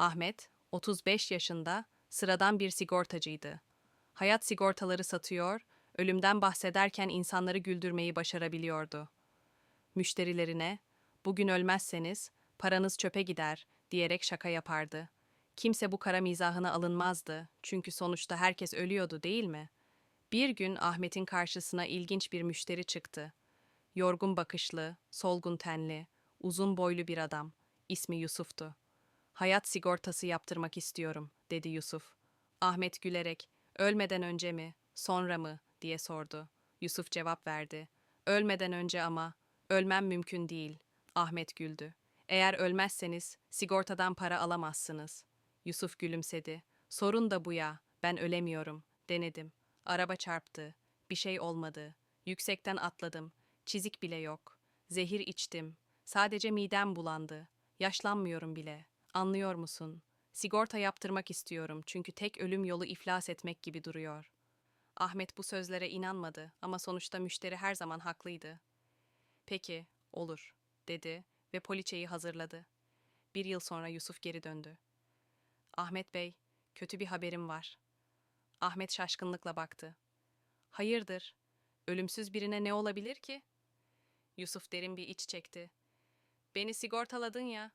Ahmet, 35 yaşında, sıradan bir sigortacıydı. Hayat sigortaları satıyor, ölümden bahsederken insanları güldürmeyi başarabiliyordu. Müşterilerine, bugün ölmezseniz paranız çöpe gider diyerek şaka yapardı. Kimse bu kara mizahına alınmazdı çünkü sonuçta herkes ölüyordu değil mi? Bir gün Ahmet'in karşısına ilginç bir müşteri çıktı. Yorgun bakışlı, solgun tenli, uzun boylu bir adam. İsmi Yusuf'tu. Hayat sigortası yaptırmak istiyorum, dedi Yusuf. Ahmet gülerek, ölmeden önce mi, sonra mı, diye sordu. Yusuf cevap verdi. Ölmeden önce ama, ölmem mümkün değil. Ahmet güldü. Eğer ölmezseniz, sigortadan para alamazsınız. Yusuf gülümsedi. Sorun da bu ya, ben ölemiyorum, denedim. Araba çarptı, bir şey olmadı. Yüksekten atladım, çizik bile yok. Zehir içtim, sadece midem bulandı. Yaşlanmıyorum bile. Anlıyor musun? Sigorta yaptırmak istiyorum çünkü tek ölüm yolu iflas etmek gibi duruyor. Ahmet bu sözlere inanmadı ama sonuçta müşteri her zaman haklıydı. Peki, olur, dedi ve poliçeyi hazırladı. Bir yıl sonra Yusuf geri döndü. Ahmet Bey, kötü bir haberim var. Ahmet şaşkınlıkla baktı. Hayırdır? Ölümsüz birine ne olabilir ki? Yusuf derin bir iç çekti. Beni sigortaladın ya.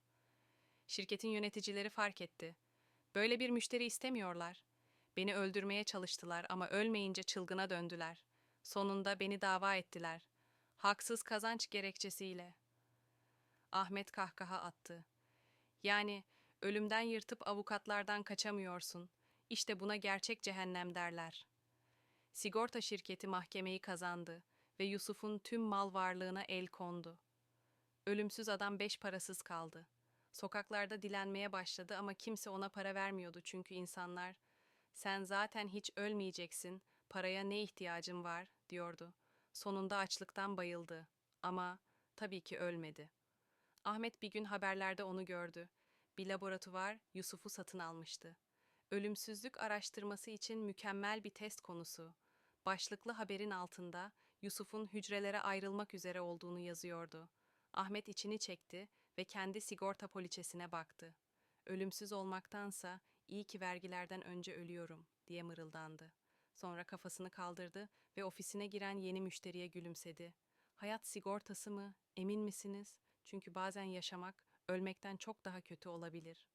Şirketin yöneticileri fark etti. Böyle bir müşteri istemiyorlar. Beni öldürmeye çalıştılar ama ölmeyince çılgına döndüler. Sonunda beni dava ettiler. Haksız kazanç gerekçesiyle. Ahmet kahkaha attı. Yani ölümden yırtıp avukatlardan kaçamıyorsun. İşte buna gerçek cehennem derler. Sigorta şirketi mahkemeyi kazandı ve Yusuf'un tüm mal varlığına el kondu. Ölümsüz adam beş parasız kaldı. Sokaklarda dilenmeye başladı ama kimse ona para vermiyordu çünkü insanlar sen zaten hiç ölmeyeceksin, paraya ne ihtiyacın var diyordu. Sonunda açlıktan bayıldı ama tabii ki ölmedi. Ahmet bir gün haberlerde onu gördü. Bir laboratuvar Yusuf'u satın almıştı. Ölümsüzlük araştırması için mükemmel bir test konusu. Başlıklı haberin altında Yusuf'un hücrelere ayrılmak üzere olduğunu yazıyordu. Ahmet içini çekti ve kendi sigorta poliçesine baktı. Ölümsüz olmaktansa iyi ki vergilerden önce ölüyorum diye mırıldandı. Sonra kafasını kaldırdı ve ofisine giren yeni müşteriye gülümsedi. Hayat sigortası mı? Emin misiniz? Çünkü bazen yaşamak ölmekten çok daha kötü olabilir.